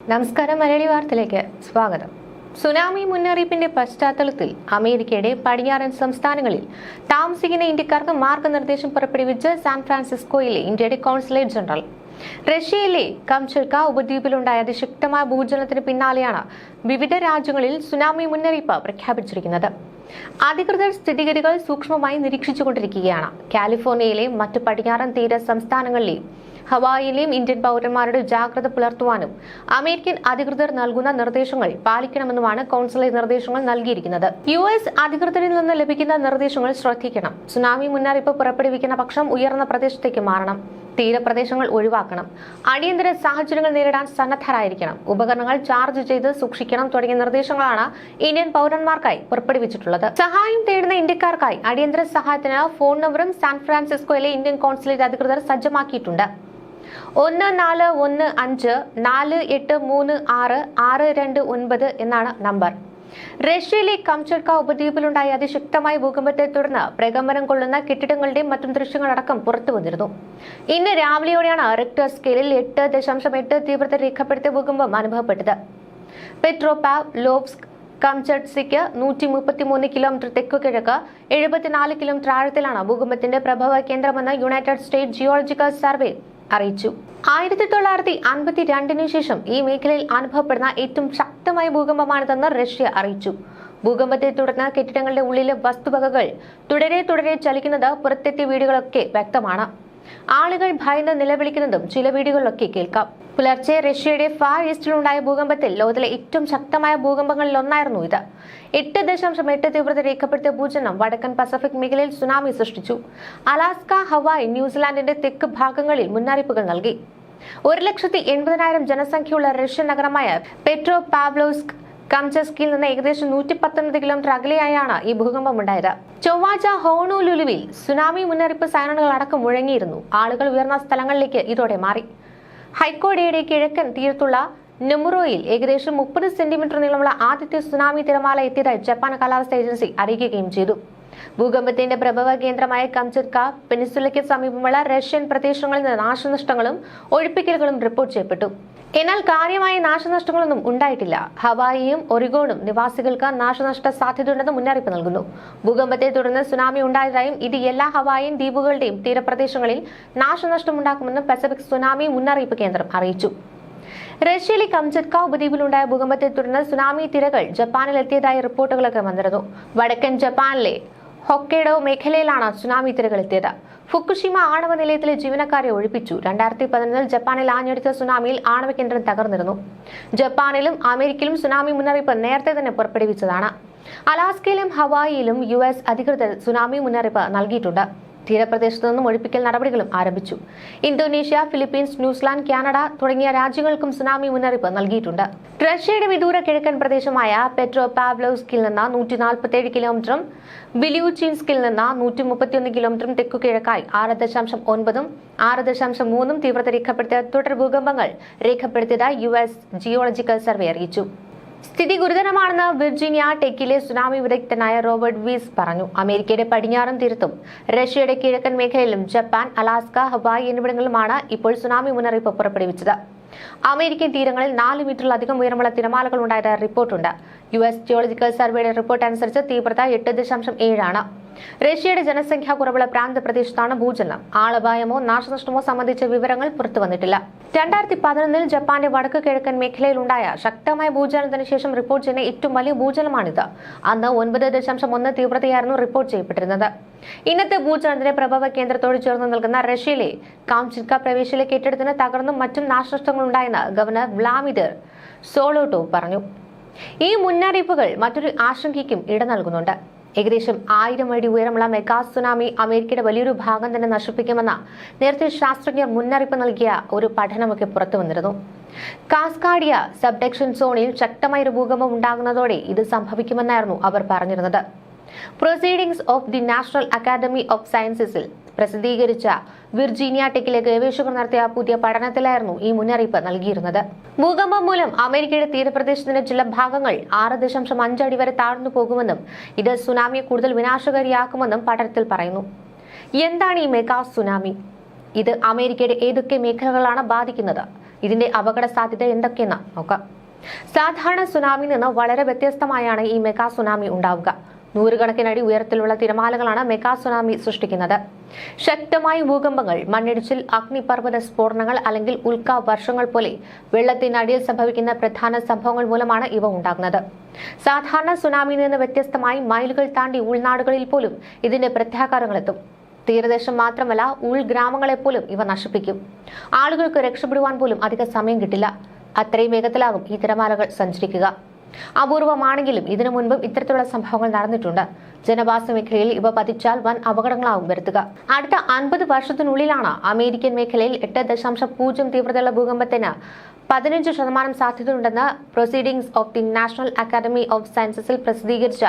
നമസ്കാരം മലയാളി വാർത്തയിലേക്ക് സ്വാഗതം. സുനാമി മുന്നറിയിപ്പിന്റെ പശ്ചാത്തലത്തിൽ അമേരിക്കയുടെ പടിഞ്ഞാറൻ സംസ്ഥാനങ്ങളിൽ താമസിക്കുന്ന ഇന്ത്യക്കാർക്ക് മാർഗനിർദ്ദേശം പുറപ്പെടുവിച്ച് സാൻ ഫ്രാൻസിസ്കോയിലെ ഇന്ത്യയുടെ കോൺസുലേറ്റ് ജനറൽ. റഷ്യയിലെ കംചൽക്ക ഉപദ്വീപിലുണ്ടായ അതിശക്തമായ ഭൂചലനത്തിന് പിന്നാലെയാണ് വിവിധ രാജ്യങ്ങളിൽ സുനാമി മുന്നറിയിപ്പ് പ്രഖ്യാപിച്ചിരിക്കുന്നത്. അധികൃതർ സ്ഥിതിഗതികൾ സൂക്ഷ്മമായി നിരീക്ഷിച്ചുകൊണ്ടിരിക്കുകയാണ്. കാലിഫോർണിയയിലെ മറ്റ് പടിഞ്ഞാറൻ തീര സംസ്ഥാനങ്ങളിലെയും ഹവായിലെയും ഇന്ത്യൻ പൗരന്മാരുടെ ജാഗ്രത പുലർത്തുവാനും അമേരിക്കൻ അധികൃതർ നൽകുന്ന നിർദ്ദേശങ്ങൾ പാലിക്കണമെന്നുമാണ് കൗൺസിലെ നിർദ്ദേശങ്ങൾ നൽകിയിരിക്കുന്നത്. യു എസ് അധികൃതരിൽ നിന്ന് ലഭിക്കുന്ന നിർദ്ദേശങ്ങൾ ശ്രദ്ധിക്കണം. സുനാമി മുന്നറിയിപ്പ് പുറപ്പെടുവിക്കുന്ന പക്ഷം ഉയർന്ന പ്രദേശത്തേക്ക് മാറണം. തീരപ്രദേശങ്ങൾ ഒഴിവാക്കണം. അടിയന്തര സാഹചര്യങ്ങൾ നേരിടാൻ സന്നദ്ധരായിരിക്കണം. ഉപകരണങ്ങൾ ചാർജ് ചെയ്ത് സൂക്ഷിക്കണം തുടങ്ങിയ നിർദ്ദേശങ്ങളാണ് ഇന്ത്യൻ പൗരന്മാർക്കായി പുറപ്പെടുവിച്ചിട്ടുള്ളത്. സഹായം തേടുന്ന ഇന്ത്യക്കാർക്കായി അടിയന്തര സഹായത്തിന് ഫോൺ നമ്പറും സാൻ ഫ്രാൻസിസ്കോയിലെ ഇന്ത്യൻ കോൺസുലേറ്റ് അധികൃതർ സജ്ജമാക്കിയിട്ടുണ്ട്. ഒന്ന് നാല് ഒന്ന് അഞ്ച് നാല് എട്ട് മൂന്ന് ആറ് ആറ് രണ്ട് ഒൻപത് എന്നാണ് നമ്പർ. റഷ്യയിലെ കംചർക്ക ഉപദ്വീപിലുണ്ടായ അതിശക്തമായ ഭൂകമ്പത്തെ തുടർന്ന് പ്രകമ്പനം കൊള്ളുന്ന കെട്ടിടങ്ങളുടെയും മറ്റും ദൃശ്യങ്ങളടക്കം പുറത്തു വന്നിരുന്നു. ഇന്ന് രാവിലെയോടെയാണ് റിക്ടർ സ്കെയിലിൽ എട്ട് ദശാംശം എട്ട് തീവ്രത രേഖപ്പെടുത്തിയ ഭൂകമ്പം അനുഭവപ്പെട്ടത്. പെട്രോപാവ് ലോബ്സ്ക് കംചട്സിക്ക് നൂറ്റി മുപ്പത്തിമൂന്ന് കിലോമീറ്റർ തെക്കു കിഴക്ക് എഴുപത്തിനാല് കിലോമീറ്റർ ആഴത്തിലാണ് ഭൂകമ്പത്തിന്റെ പ്രഭവ കേന്ദ്രമെന്ന് യുണൈറ്റഡ് സ്റ്റേറ്റ് ജിയോളജിക്കൽ സർവേ അറിയിച്ചു. ആയിരത്തി തൊള്ളായിരത്തി അൻപത്തി രണ്ടിനു ശേഷം ഈ മേഖലയിൽ അനുഭവപ്പെടുന്ന ഏറ്റവും ശക്തമായ ഭൂകമ്പമാണിതെന്ന് റഷ്യ അറിയിച്ചു. ഭൂകമ്പത്തെ തുടർന്ന് കെട്ടിടങ്ങളുടെ ഉള്ളിലെ വസ്തുവകകൾ തുടരെ തുടരെ ചലിക്കുന്നത് പുറത്തെത്തിയ വീടുകളൊക്കെ വ്യക്തമാണ്. ആളുകൾ ഭയന്ന് നിലവിളിക്കുന്നതും ചില വീടുകളിലൊക്കെ കേൾക്കാം. പുലർച്ചെ റഷ്യയുടെ ഫാർ ഈസ്റ്റിലുണ്ടായ ഭൂകമ്പത്തിൽ ലോകത്തിലെ ഏറ്റവും ശക്തമായ ഭൂകമ്പങ്ങളിൽ ഒന്നായിരുന്നു ഇത്. എട്ട് ദശാംശം എട്ട് തീവ്രത രേഖപ്പെടുത്തിയ ഭൂചലനം വടക്കൻ പസഫിക് മേഖലയിൽ സുനാമി സൃഷ്ടിച്ചു. അലാസ്ക ഹവായ് ന്യൂസിലാൻഡിന്റെ തെക്ക് ഭാഗങ്ങളിൽ മുന്നറിയിപ്പുകൾ നൽകി. ഒരു ലക്ഷത്തി എൺപതിനായിരം ജനസംഖ്യയുള്ള റഷ്യൻ നഗരമായ പെട്രോ പാവ്ലോസ്ക് കംചസ്കിൽ നിന്ന് ഏകദേശം നൂറ്റി പത്തൊൻപത് കിലോമീറ്റർ അകലെയായാണ് ഈ ഭൂകമ്പം ഉണ്ടായത്. ചൊവ്വാഴ്ച ഹോണുലുലുവിൽ സുനാമി മുന്നറിയിപ്പ് സൈറണുകൾ അടക്കം മുഴങ്ങിയിരുന്നു. ആളുകൾ ഉയർന്ന സ്ഥലങ്ങളിലേക്ക് ഇതോടെ മാറി. ഹൈക്കോടതിയുടെ കിഴക്കൻ തീരത്തുള്ള നെമുറോയിൽ ഏകദേശം മുപ്പത് സെന്റിമീറ്റർ നീളമുള്ള ആദ്യത്തെ സുനാമി തിരമാല എത്തിയതായി ജപ്പാൻ കാലാവസ്ഥ ഏജൻസി അറിയിക്കുകയും ചെയ്തു. ഭൂകമ്പത്തിന്റെ പ്രഭവ കേന്ദ്രമായ കംചത്ക പെനിസുലയ്ക്ക് സമീപമുള്ള റഷ്യൻ പ്രദേശങ്ങളിൽ നിന്ന് നാശനഷ്ടങ്ങളും ഒഴിപ്പിക്കലുകളും റിപ്പോർട്ട് ചെയ്യപ്പെട്ടു. എന്നാൽ കാര്യമായ നാശനഷ്ടങ്ങളൊന്നും ഉണ്ടായിട്ടില്ല. ഹവായിയും ഒറിഗോണും നിവാസികൾക്ക് നാശനഷ്ട സാധ്യതയുണ്ടെന്ന് മുന്നറിയിപ്പ് നൽകുന്നു. ഭൂകമ്പത്തെ തുടർന്ന് സുനാമി ഉണ്ടായതായും ഇത് എല്ലാ ഹവായിൻ ദ്വീപുകളുടെയും തീരപ്രദേശങ്ങളിൽ നാശനഷ്ടമുണ്ടാക്കുമെന്നും പസഫിക് സുനാമി മുന്നറിയിപ്പ് കേന്ദ്രം അറിയിച്ചു. റഷ്യയിലെ കംചത്ക ഉപദ്വീപിലുണ്ടായ ഭൂകമ്പത്തെ തുടർന്ന് സുനാമി തിരകൾ ജപ്പാനിൽ എത്തിയതായി റിപ്പോർട്ടുകളൊക്കെ വന്നിരുന്നു. വടക്കൻ ജപ്പാനിലെ ഹൊക്കേഡോ മേഖലയിലാണ് സുനാമി തിരകൾ എത്തിയത്. ഫുക്കുഷിമ ആണവ നിലയത്തിലെ ജീവനക്കാരെ ഒഴിപ്പിച്ചു. രണ്ടായിരത്തി പതിനൊന്നിൽ ജപ്പാനിൽ ആഞ്ഞടിച്ച സുനാമിയിൽ ആണവ കേന്ദ്രം തകർന്നിരുന്നു. ജപ്പാനിലും അമേരിക്കയിലും സുനാമി മുന്നറിയിപ്പ് നേരത്തെ തന്നെ പുറപ്പെടുവിച്ചതാണ്. അലാസ്കയിലും ഹവായിയിലും യു അധികൃതർ സുനാമി മുന്നറിയിപ്പ് നൽകിയിട്ടുണ്ട്. തീരപ്രദേശത്തു നിന്നും ഒഴിപ്പിക്കൽ നടപടികളും ആരംഭിച്ചു. ഇന്തോനേഷ്യ ഫിലിപ്പീൻസ് ന്യൂസിലാൻഡ് കാനഡ തുടങ്ങിയ രാജ്യങ്ങൾക്കും സുനാമി മുന്നറിയിപ്പ് നൽകിയിട്ടുണ്ട്. റഷ്യയുടെ വിദൂര കിഴക്കൻ പ്രദേശമായ പെട്രോ പാവ്ലോസ്കിൽ നിന്ന് നൂറ്റി നാൽപ്പത്തിയേഴ് കിലോമീറ്ററും ബിലിയൂച്ചിൻസ്കിൽ നിന്ന് നൂറ്റി മുപ്പത്തിയൊന്ന് കിലോമീറ്ററും തെക്കു കിഴക്കായി ആറ് ദശാംശം ഒൻപതും ആറ് ദശാംശം മൂന്നും തീവ്രത രേഖപ്പെടുത്തിയ തുടർ ഭൂകമ്പങ്ങൾ രേഖപ്പെടുത്തിയതായി യു എസ് ജിയോളജിക്കൽ സർവേ അറിയിച്ചു. സ്ഥിതി ഗുരുതരമാണെന്ന് വിർജീനിയ ടെക്കിലെ സുനാമി വിദഗ്ധനായ റോബർട്ട് വീസ് പറഞ്ഞു. അമേരിക്കയുടെ പടിഞ്ഞാറൻ തീരത്തും റഷ്യയുടെ കിഴക്കൻ മേഖലയിലും ജപ്പാൻ അലാസ്ക ഹവായ് എന്നിവിടങ്ങളിലുമാണ് ഇപ്പോൾ സുനാമി മുന്നറിയിപ്പ് പുറപ്പെടുവിച്ചത്. അമേരിക്കൻ തീരങ്ങളിൽ നാല് മീറ്ററിലധികം ഉയരമുള്ള തിരമാലകൾ ഉണ്ടായതായി റിപ്പോർട്ടുണ്ട്. യു എസ് ജിയോളജിക്കൽ സർവേയുടെ റിപ്പോർട്ട് അനുസരിച്ച് തീവ്രത എട്ട് ദശാംശം ഏഴാണ്. റഷ്യയുടെ ജനസംഖ്യാ കുറവുള്ള പ്രാന്ത പ്രദേശത്താണ് ഭൂചലനം. ആളപായമോ നാശനഷ്ടമോ സംബന്ധിച്ച വിവരങ്ങൾ പുറത്തു വന്നിട്ടില്ല. രണ്ടായിരത്തി പതിനൊന്നിൽ ജപ്പാന്റെ വടക്ക് കിഴക്കൻ മേഖലയിലുണ്ടായ ശക്തമായ ഭൂചലനത്തിന് ശേഷം റിപ്പോർട്ട് ചെയ്യുന്ന ഏറ്റവും വലിയ ഭൂചലമാണിത് അന്ന് ഒൻപത് ദശാംശം ഒന്ന് തീവ്രതയായിരുന്നു റിപ്പോർട്ട് ചെയ്യപ്പെട്ടിരുന്നത്. ഇന്നത്തെ ഭൂചലനത്തിന്റെ പ്രഭവ കേന്ദ്രത്തോട് ചേർന്ന് നിൽക്കുന്ന റഷ്യയിലെ കാംചിൻക പ്രവേശിയിലെ കെട്ടിടത്തിന് തകർന്നും മറ്റും നാശനഷ്ടങ്ങളുണ്ടായെന്ന് ഗവർണർ വ്ലാമിദർ സോളോട്ടോ പറഞ്ഞു. ഈ മുന്നറിയിപ്പുകൾ മറ്റൊരു ആശങ്കയ്ക്കും ഇട നൽകുന്നുണ്ട്. ഏകദേശം ആയിരം അടി ഉയരമുള്ള മെഗാ സുനാമി അമേരിക്കയുടെ വലിയൊരു ഭാഗം തന്നെ നശിപ്പിക്കുമെന്ന നേരത്തെ ശാസ്ത്രജ്ഞർ മുന്നറിയിപ്പ് നൽകിയ ഒരു പഠനമൊക്കെ പുറത്തു വന്നിരുന്നു. കാസ്കാഡിയ സബ്ഡക്ഷൻ സോണിൽ ശക്തമായ ഒരു ഭൂകമ്പം ഉണ്ടാകുന്നതോടെ ഇത് സംഭവിക്കുമെന്നായിരുന്നു അവർ പറഞ്ഞിരുന്നത്. Proceedings of the national academy of സയൻസസിൽ പ്രസിദ്ധീകരിച്ച വിർജീനിയ ടെക്കിലെ ഗവേഷകർ നടത്തിയ പുതിയ പഠനത്തിലായിരുന്നു ഈ മുന്നറിയിപ്പ് നൽകിയിരുന്നത്. ഭൂകമ്പം മൂലം അമേരിക്കയുടെ തീരപ്രദേശത്തിന്റെ ചില ഭാഗങ്ങൾ ആറ് ദശാംശം അഞ്ചടി വരെ താഴ്ന്നു പോകുമെന്നും ഇത് സുനാമിയെ കൂടുതൽ വിനാശകാരിയാക്കുമെന്നും പഠനത്തിൽ പറയുന്നു. എന്താണ് ഈ മെഗാ സുനാമി? ഇത് അമേരിക്കയുടെ ഏതൊക്കെ മേഖലകളാണ് ബാധിക്കുന്നത്? ഇതിന്റെ അപകട സാധ്യത എന്തൊക്കെയെന്ന് നോക്കാം. സാധാരണ സുനാമി നിന്ന് വളരെ വ്യത്യസ്തമായാണ് ഈ മെഗാ സുനാമി ഉണ്ടാവുക. നൂറുകണക്കിനടി ഉയരത്തിലുള്ള തിരമാലകളാണ് മെഗാ സുനാമി സൃഷ്ടിക്കുന്നത്. ശക്തമായ ഭൂകമ്പങ്ങൾ മണ്ണിടിച്ചിൽ അഗ്നിപർവത സ്ഫോടനങ്ങൾ അല്ലെങ്കിൽ ഉൽക്ക വർഷങ്ങൾ പോലെ വെള്ളത്തിനടിയിൽ സംഭവിക്കുന്ന പ്രധാന സംഭവങ്ങൾ മൂലമാണ് ഇവ ഉണ്ടാകുന്നത്. സാധാരണ സുനാമിയിൽ നിന്ന് വ്യത്യസ്തമായി മൈലുകൾ താണ്ടി ഉൾനാടുകളിൽ പോലും ഇതിന്റെ പ്രത്യാഘാതങ്ങളെത്തും തീരദേശം മാത്രമല്ല ഉൾഗ്രാമങ്ങളെപ്പോലും ഇവ നശിപ്പിക്കും. ആളുകൾക്ക് രക്ഷപ്പെടുവാൻ പോലും അധിക സമയം കിട്ടില്ല. അത്രയും വേഗത്തിലാകും ഈ തിരമാലകൾ സഞ്ചരിക്കുക. അപൂർവമാണെങ്കിലും ഇതിനു മുൻപും ഇത്തരത്തിലുള്ള സംഭവങ്ങൾ നടന്നിട്ടുണ്ട്. ജനവാസ മേഖലയിൽ ഇവ പതിച്ചാൽ വൻ അപകടങ്ങളാവും വരുത്തുക. അടുത്ത അൻപത് വർഷത്തിനുള്ളിലാണ് അമേരിക്കൻ മേഖലയിൽ എട്ട് ദശാംശം പൂജ്യം തീവ്രതയുള്ള ഭൂകമ്പത്തിന് പതിനഞ്ച് ശതമാനം സാധ്യതയുണ്ടെന്ന് proceedings of the national academy of സയൻസസിൽ പ്രസിദ്ധീകരിച്ച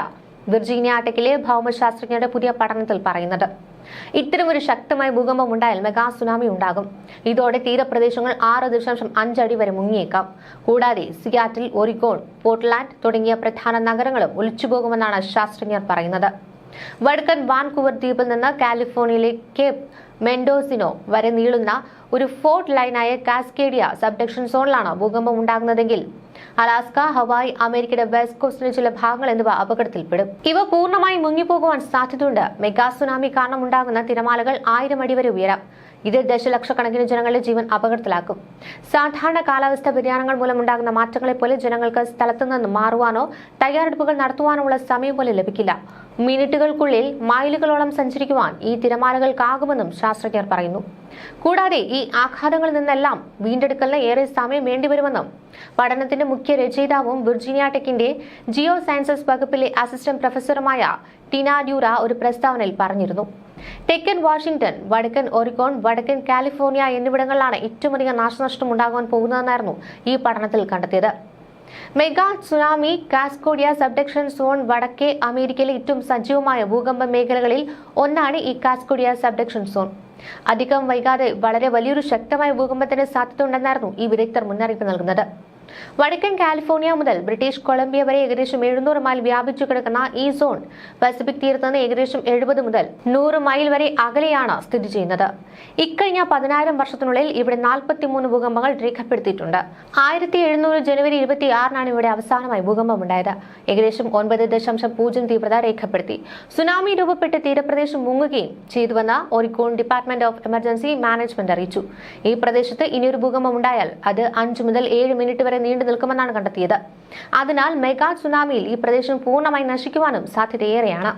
വിർജീനിയ ടെക്കിലെ ഭൗമശാസ്ത്രജ്ഞരുടെ പുതിയ പഠനത്തിൽ പറയുന്നത് ഇത്തരമൊരു ശക്തമായ ഭൂകമ്പം ഉണ്ടായാൽ മെഗാ സുനാമി ഉണ്ടാകും. ഇതോടെ തീരപ്രദേശങ്ങൾ ആറ് ദശാംശം അഞ്ചടി വരെ മുങ്ങിയേക്കാം. കൂടാതെ സിയാറ്റിൽ ഒറിഗോൺ പോർട്ട്ലാൻഡ് തുടങ്ങിയ പ്രധാന നഗരങ്ങളും ഒലിച്ചുപോകുമെന്നാണ് ശാസ്ത്രജ്ഞർ പറയുന്നത്. വടക്കൻ വാൻകൂവർ ദ്വീപിൽ നിന്ന് കാലിഫോർണിയയിലെ കേപ്പ് മെൻഡോസിനോ വരെ നീളുന്ന ഒരു ഫോർട്ട് ലൈനായ കാസ്കേഡിയ സബ്ഡക്ഷൻ സോണിലാണ് ഭൂകമ്പം ഉണ്ടാകുന്നതെങ്കിൽ. അലാസ്ക ഹവായ് അമേരിക്കയുടെ വെസ്റ്റ് കോസ്റ്റിലെ ചില ഭാഗങ്ങൾ എന്നിവ അപകടത്തിൽപ്പെടും. ഇവ പൂർണമായി മുങ്ങിപ്പോകുവാൻ സാധ്യതയുണ്ട്. മെഗാ സുനാമി കാരണം ഉണ്ടാകുന്ന തിരമാലകൾ ആയിരം അടി വരെ ഉയരാം. ഇത് ദശലക്ഷക്കണക്കിന് ജനങ്ങളുടെ ജീവൻ അപകടത്തിലാക്കും. സാധാരണ കാലാവസ്ഥ വ്യതിയാനങ്ങൾ മൂലമുണ്ടാകുന്ന മാറ്റങ്ങളെ പോലെ ജനങ്ങൾക്ക് സ്ഥലത്തു നിന്ന് മാറുവാനോ തയ്യാറെടുപ്പുകൾ നടത്തുവാനോ ഉള്ള സമയം പോലെ ലഭിക്കില്ല. മിനിറ്റുകൾക്കുള്ളിൽ മൈലുകളോളം സഞ്ചരിക്കുവാൻ ഈ തിരമാലകൾക്കാകുമെന്നും ശാസ്ത്രജ്ഞർ പറയുന്നു. കൂടാതെ ഈ ആഘാതങ്ങളിൽ നിന്നെല്ലാം വീണ്ടെടുക്കലിന് ഏറെ സമയം വേണ്ടിവരുമെന്നും പഠനത്തിന്റെ മുഖ്യ രചയിതാവും വിർജീനിയ ടെക്കിന്റെ ജിയോ സയൻസസ് വകുപ്പിലെ അസിസ്റ്റന്റ് പ്രൊഫസറുമായ ടിനാഡ്യൂറ ഒരു പ്രസ്താവനയിൽ പറഞ്ഞിരുന്നു. തെക്കൻ വാഷിംഗ്ടൺ വടക്കൻ ഒറിഗോൺ വടക്കൻ കാലിഫോർണിയ എന്നിവിടങ്ങളിലാണ് ഏറ്റവും അധികം നാശനഷ്ടം ഉണ്ടാകാൻ പോകുന്നതെന്നായിരുന്നു ഈ പഠനത്തിൽ കണ്ടെത്തിയത്. Mega tsunami Cascadia subduction zone വടക്കേ അമേരിക്കയിലെ ഏറ്റവും സജീവമായ ഭൂകമ്പ മേഖലകളിൽ ഒന്നാണ് ഈ കാസ്കോഡിയ സബ്ഡക്ഷൻ സോൺ. അധികം വൈകാതെ വളരെ വലിയൊരു ശക്തമായ ഭൂകമ്പത്തിന് സാധ്യത ഉണ്ടെന്നായിരുന്നു ഈ വിദഗ്ധർ മുന്നറിയിപ്പ് നൽകുന്നത്. വടക്കൻ കാലിഫോർണിയ മുതൽ ബ്രിട്ടീഷ് കൊളംബിയ വരെ ഏകദേശം എഴുന്നൂറ് മൈൽ വ്യാപിച്ചു കിടക്കുന്ന ഈ സോൺ പസഫിക് തീരത്ത് നിന്ന് ഏകദേശം എഴുപത് മുതൽ നൂറ് മൈൽ വരെ അകലെയാണ് സ്ഥിതി ചെയ്യുന്നത്. ഇക്കഴിഞ്ഞ പതിനായിരം വർഷത്തിനുള്ളിൽ ഇവിടെ നാൽപ്പത്തിമൂന്ന് ഭൂകമ്പങ്ങൾ രേഖപ്പെടുത്തിയിട്ടുണ്ട്. ആയിരത്തി എഴുന്നൂറ് ജനുവരി ഇരുപത്തി ആറിനാണ് ഇവിടെ അവസാനമായി ഭൂകമ്പം ഉണ്ടായത് ഏകദേശം ഒൻപത് ദശാംശം പൂജ്യം തീവ്രത രേഖപ്പെടുത്തി. സുനാമി രൂപപ്പെട്ട് തീരപ്രദേശം മുങ്ങുകയും ചെയ്തുവെന്ന് Oregon department of emergency management അറിയിച്ചു. ഈ പ്രദേശത്ത് ഇനിയൊരു ഭൂകമ്പം ഉണ്ടായാൽ അത് അഞ്ച് മുതൽ ഏഴ് മിനിറ്റ് നീണ്ടു നിൽക്കുമെന്നാണ് കണ്ടെത്തിയത്. അതിനാൽ മെഗാ സുനാമിയിൽ ഈ പ്രദേശം പൂർണമായി നശിക്കുവാനും സാധ്യതയേറെയാണ്.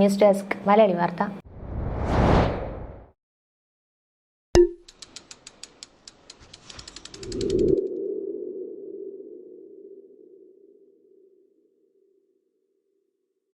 ന്യൂസ് ഡെസ്ക് മലയാളി വാർത്ത.